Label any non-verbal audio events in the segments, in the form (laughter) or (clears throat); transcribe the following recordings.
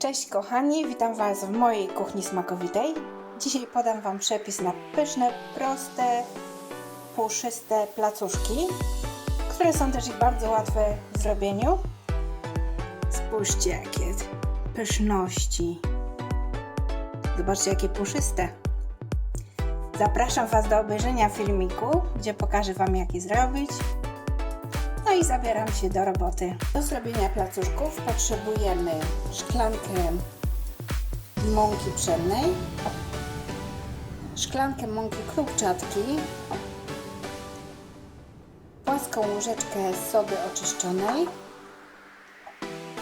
Cześć kochani, witam Was w mojej kuchni smakowitej. Dzisiaj podam Wam przepis na pyszne, proste, puszyste placuszki, które są też i bardzo łatwe w zrobieniu. Spójrzcie jakie pyszności. Zobaczcie jakie puszyste. Zapraszam Was do obejrzenia filmiku, gdzie pokażę Wam jak je zrobić. No i zabieram się do roboty. Do zrobienia placuszków potrzebujemy szklankę mąki pszennej, szklankę mąki krupczatki, płaską łyżeczkę sody oczyszczonej,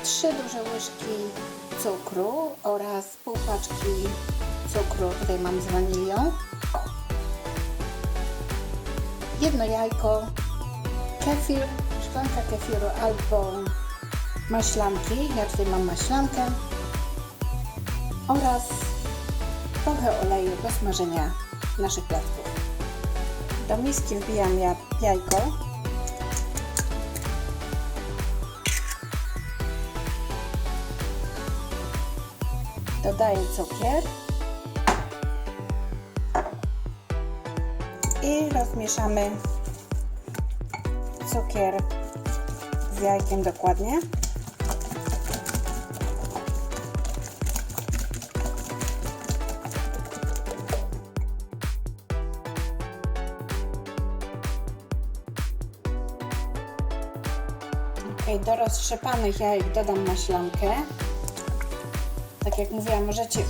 trzy duże łyżki cukru oraz pół paczki cukru, tutaj mam z wanilią, jedno jajko, kefir, szklanka kefiru albo maślanki, ja tutaj mam maślankę oraz trochę oleju do smażenia naszych placków. Do miski wbijam ja jajko. Dodaję cukier i rozmieszamy cukier jajkiem dokładnie. Do roztrzepanych jajek dodam maślankę. Tak jak mówiłam, możecie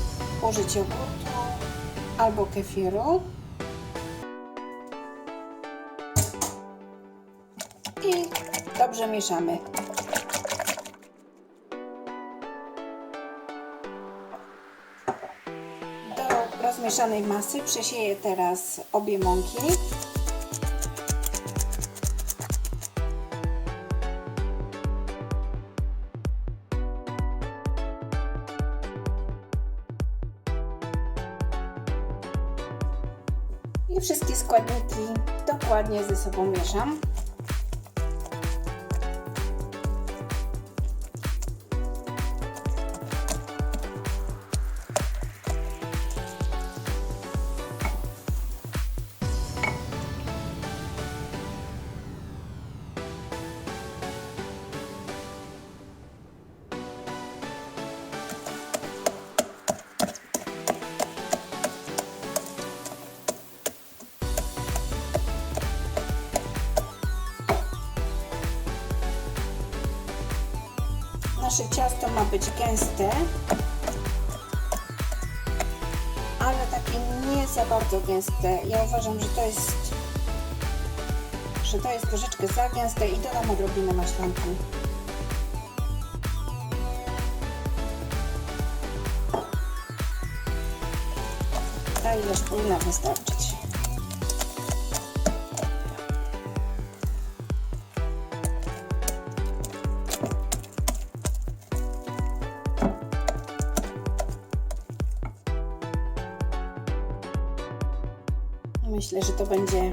użyć jogurtu albo kefiru. I dobrze mieszamy. Do rozmieszanej masy przesieję teraz obie mąki. I wszystkie składniki dokładnie ze sobą mieszam. Nasze ciasto ma być gęste, ale takie nie za bardzo gęste. Ja uważam, że to jest że to jest troszeczkę za gęste i dodam odrobinę maślanki. Ta ilość powinna wystarczyć. Myślę, że to będzie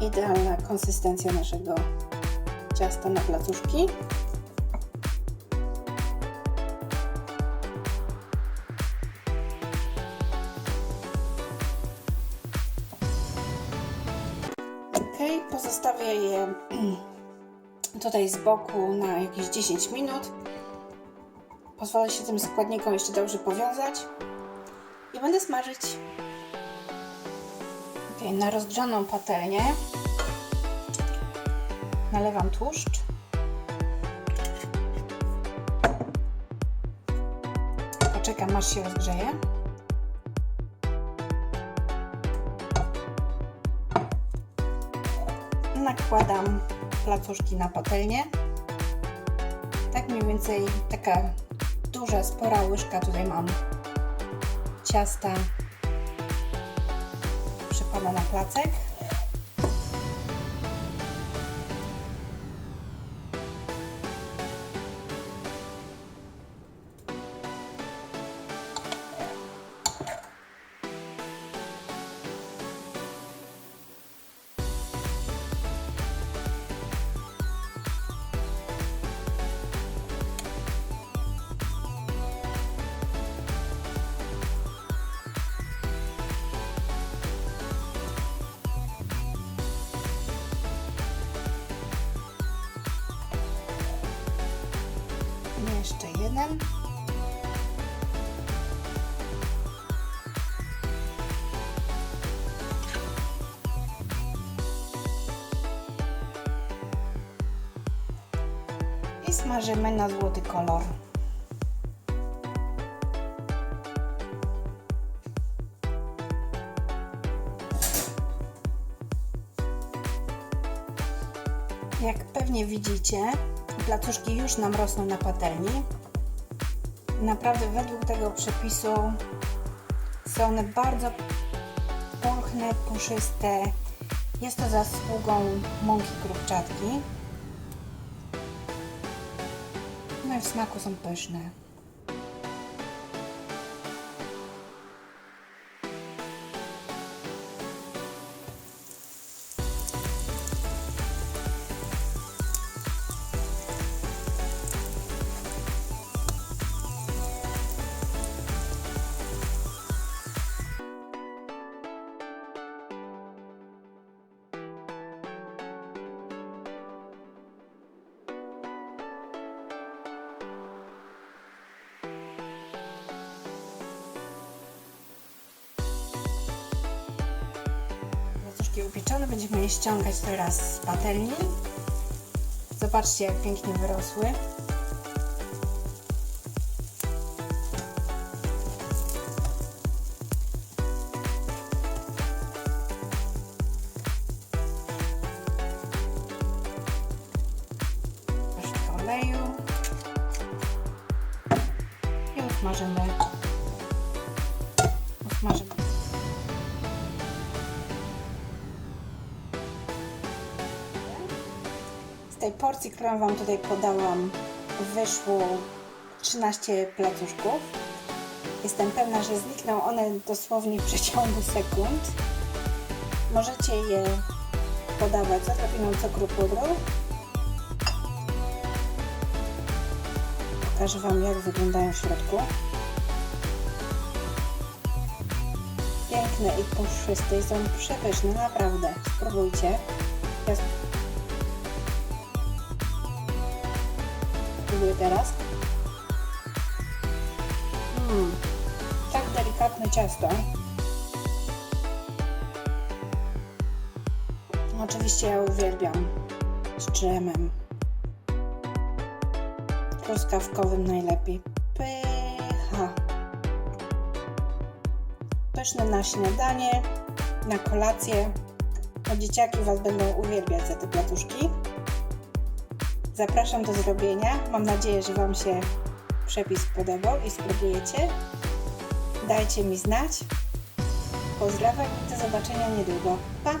idealna konsystencja naszego ciasta na placuszki. Ok, pozostawię je (clears throat) tutaj z boku na jakieś 10 minut. Pozwolę się tym składnikom jeszcze dobrze powiązać i będę smażyć. Na rozgrzaną patelnię nalewam tłuszcz. Poczekam aż się rozgrzeje. Nakładam placuszki na patelnię. Tak mniej więcej taka duża, spora łyżka tutaj mam ciasta przypada na placek. Jeden. I smażymy na złoty kolor. Jak pewnie widzicie, placuszki już nam rosną na patelni. Naprawdę według tego przepisu są one bardzo pulchne, puszyste. Jest to zasługą mąki krupczatki. No i w smaku są pyszne. Upieczone będziemy je ściągać teraz z patelni. Zobaczcie jak pięknie wyrosły. Troszkę oleju. Tej porcji, którą Wam tutaj podałam, wyszło 13 placuszków. Jestem pewna, że znikną one dosłownie w przeciągu sekund. Możecie je podawać z odrobiną cukru pudru. Pokażę Wam, jak wyglądają w środku. Piękne i puszyste są przepyszne, naprawdę. Spróbujcie. Ja spróbuję teraz. Mm, tak delikatne ciasto. Oczywiście ja uwielbiam z dżemem. Truskawkowym najlepiej. Pycha. Pyszne na śniadanie, na kolację. No, dzieciaki Was będą uwielbiać za te platuszki. Zapraszam do zrobienia. Mam nadzieję, że Wam się przepis podobał i spróbujecie. Dajcie mi znać. Pozdrawiam i do zobaczenia niedługo. Pa!